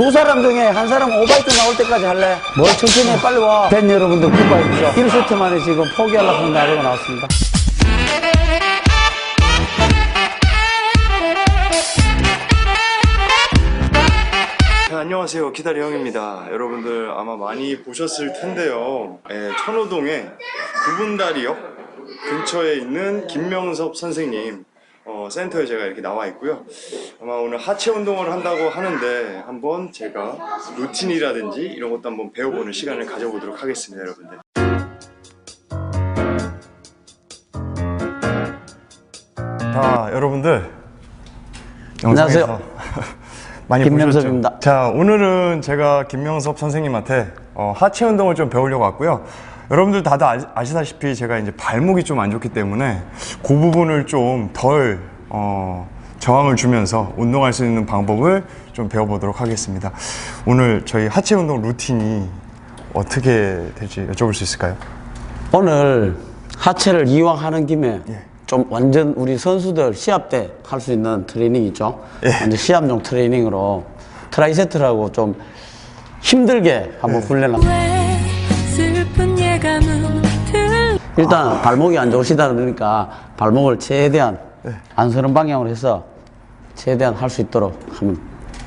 두 사람 중에 한 사람 오바이트 나올 때까지 할래? 뭘 천천히 해, 빨리 와. 팬 여러분들 굿바이 주죠. 1세트 만에 지금 포기하려고 하는 나루가 나왔습니다. 네, 안녕하세요. 기다리 형입니다. 여러분들 아마 많이 보셨을 텐데요. 예, 천호동에 구분다리역 근처에 있는 김명섭 선생님 어, 센터에 제가 이렇게 나와 있고요. 아마 오늘 하체 운동을 한다고 하는데 한번 제가 루틴이라든지 이런 것도 한번 배워보는 시간을 가져보도록 하겠습니다, 여러분들. 자, 여러분들. 안녕하세요. 영상에서 많이 김명섭입니다. 보셨죠? 자, 오늘은 제가 김명섭 선생님한테 어, 하체 운동을 좀 배우려고 왔고요. 여러분들 다들 아- 아시다시피 제가 이제 발목이 좀 안 좋기 때문에 그 부분을 좀덜 어, 저항을 주면서 운동할 수 있는 방법을 좀 배워보도록 하겠습니다. 오늘 저희 하체 운동 루틴이 어떻게 될지 여쭤볼 수 있을까요? 오늘 하체를 이왕 하는 김에 예. 좀 완전 우리 선수들 시합 때 할 수 있는 트레이닝 있죠? 예. 완전 시합용 트레이닝으로 트라이세트라고 좀 힘들게 한번 예. 훈련을 일단 발목이 안 좋으시다 그러니까 발목을 최대한 네. 안 서는 방향으로 해서 최대한 할 수 있도록 한번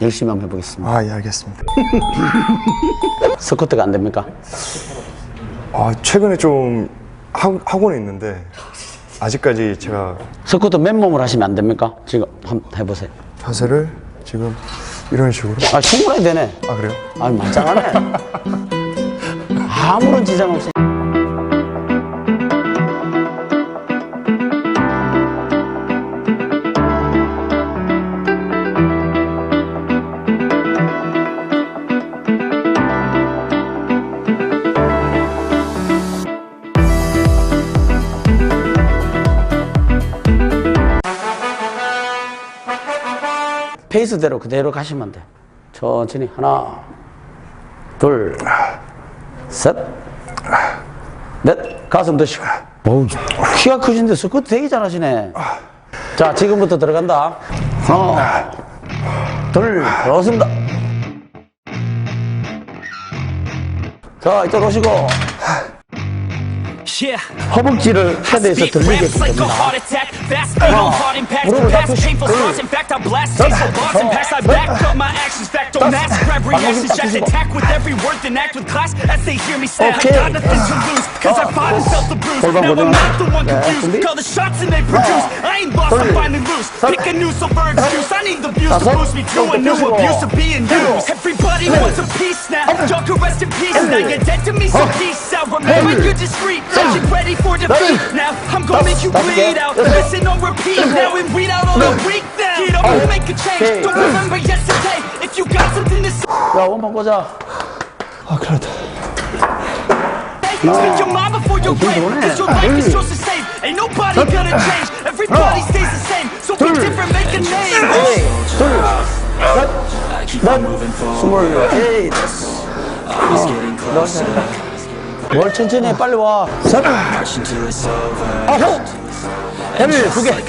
열심히 한번 해보겠습니다. 아, 예, 알겠습니다. 스쿼트가 안 됩니까? 아, 최근에 좀 하, 하고는 있는데 아직까지 제가 스쿼트 맨몸을 하시면 안 됩니까? 지금 한번 해보세요. 자세를 지금 이런 식으로 아, 충분히 되네. 아 그래요? 아, 말짱하네. 아무런 지장 없이. 페이스대로 그대로 가시면 돼. 천천히 하나, 둘, 셋, 넷, 가슴 드시고. 어우, 키가 크신데 스쿼트 되게 잘하시네. 자, 지금부터 들어간다. 하나, 둘, 좋습니다. 자, 이쪽 오시고. Yeah. 허벅지를 헤드에서 Speed 들리게 ramps like a 됩니다. heart attack. Fast speed on hard impact. 무릎을 다 Past 푸시. painful scars. In fact, I blast taste for bars and past. I back up my actions. Fact don't mask. Grab reactions. Just attack with every word. Then act with class as they hear me say. I Okay. got nothing to lose. Cause I fought and felt the bruise. Hold on, Now hold I'm on. not the one Yeah, confused. 준비. Call the shots and they produce. I ain't lost. I'm Three. finally loose. Pick a new silver excuse. I need the views to Dapat. boost me to a new Dapat. abuse of being used. Everybody wants a piece now. Y'all can rest in peace. Now you're dead to me, so peace out. Remember you're discreet. Get ready for defeat. Now I'm gonna make you bleed out. Listen on repeat now and weed out all the weak now. Get up and make a change. Don't remember yesterday. If you got something to say, 야, 원판 꽂아. speak your mind before your grave. 좋네. Cause your life is yours to save. Ain't nobody gonna change. Everybody stays the same. So be different, make a name. 넷, 스물, 에이. 뭘 천천히 해, 빨리 와. 셋, 아홉, 해를 두 개, 아홉,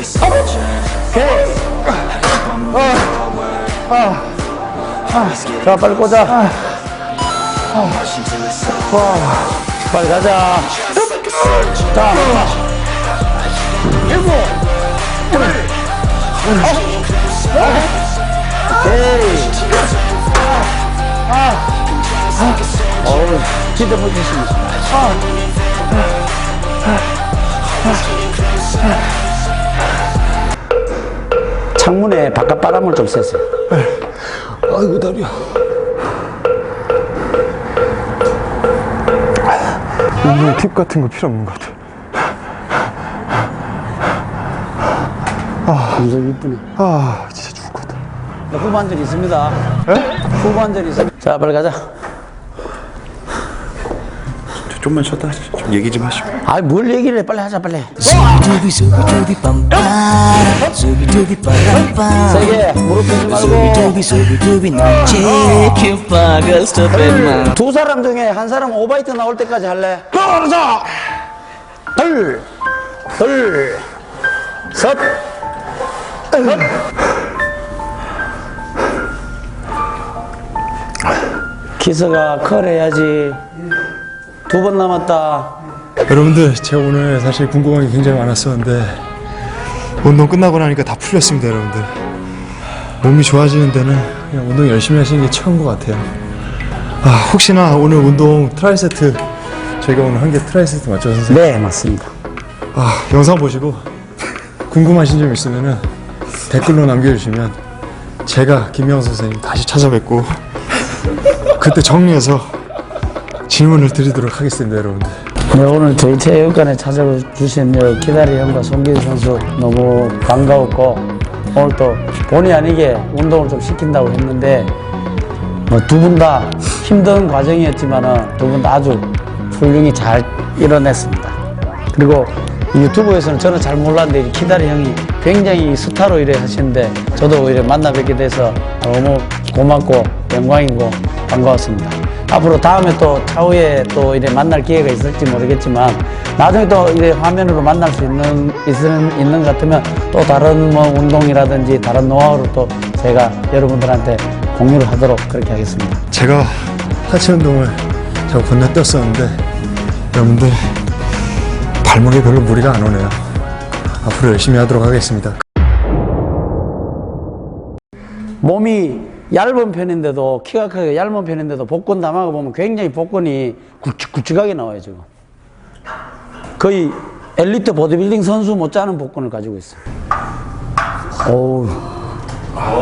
개. 아, 아, 아. 자, 빨리 꽂아. 아, 와, 빨리 가자. 자, 일곱, 에이. 어우, 진짜 멋지십니다. 창문에 바깥 바람을 좀 쐬세요. 아이고 다리야 운동 팁 같은 거 필요 없는 것 같아 엄청 이쁘네. 아 진짜 죽을 것 같아 후반전 있습니다. 후반전 있습니다. 자, 빨리 가자. 좀만 쉬었다 좀 얘기 좀 하시고 아, 뭘 얘기를 해. 빨리 하자, 빨리. Bum ba Dooby dooby ba dum ba 세게 무릎 펴지 Dooby 말고. dooby dooby dooby 나 지켜 박을 스톱했나 두 사람 중에 한 사람 오바이트 나올 때까지 할래? 가자! 둘, 둘, 셋, 넷. 키스가 컬 해야지. 두 번 남았다. 여러분들 제가 오늘 사실 궁금한 게 굉장히 많았었는데 운동 끝나고 나니까 다 풀렸습니다 여러분들 몸이 좋아지는 데는 그냥 운동 열심히 하시는 게 최고인 것 같아요 아 혹시나 오늘 운동 트라이 세트 저희가 오늘 한개 트라이 세트 맞죠 선생님? 네, 맞습니다. 아 영상 보시고 궁금하신 점 있으면은 댓글로 남겨주시면 제가 김영 선생님 다시 찾아뵙고 그때 정리해서 질문을 드리도록 하겠습니다 여러분들 네, 오늘 저희 체육관에 찾아주신 여 기다리 형과 송길 선수 너무 반가웠고 오늘 또 본의 아니게 운동을 좀 시킨다고 했는데 뭐 두분 다 힘든 과정이었지만은 두분 다 아주 훌륭히 잘 이뤄냈습니다. 그리고 이 유튜브에서는 저는 잘 몰랐는데 이 기다리 형이 굉장히 스타로 일을 하시는데 저도 이렇게 만나 뵙게 돼서 너무 고맙고 영광이고 반가웠습니다. 앞으로 다음에 또 차후에 또 이래 만날 기회가 있을지 모르겠지만 나중에 또 이래 화면으로 만날 수 있는 있는 있는 것 같으면 또 다른 뭐 운동이라든지 다른 노하우를 또 제가 여러분들한테 공유를 하도록 그렇게 하겠습니다. 제가 하체 운동을 제가 건너뛰었었는데 여러분들 발목에 별로 무리가 안 오네요. 앞으로 열심히 하도록 하겠습니다. 몸이 얇은 편인데도 키가 크게 얇은 편인데도 복근 담아가 보면 굉장히 복근이 굵직굵직하게 나와요 지금. 거의 엘리트 보디빌딩 선수 못지않은 복근을 가지고 있어요. 오우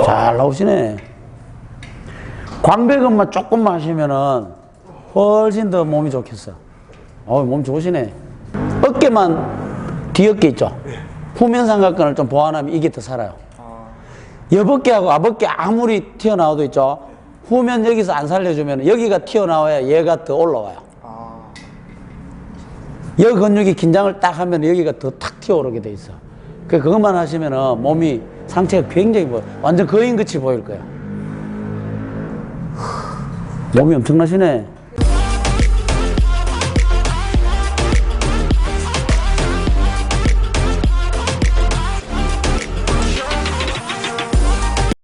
잘 나오시네. 광배근만 조금만 하시면은 훨씬 더 몸이 좋겠어 어우 몸 좋으시네. 어깨만 뒤어깨 있죠? 후면 삼각근을 좀 보완하면 이게 더 살아요 여벗개하고 아벗개 아무리 튀어나와도 있죠. 후면 여기서 안 살려주면 여기가 튀어나와야 얘가 더 올라와요. 여기 근육이 긴장을 딱 하면 여기가 더 탁 튀어오르게 돼 있어. 그 그것만 하시면은 몸이 상체가 굉장히 보여. 완전 거인같이 보일 거야. 몸이 엄청나시네.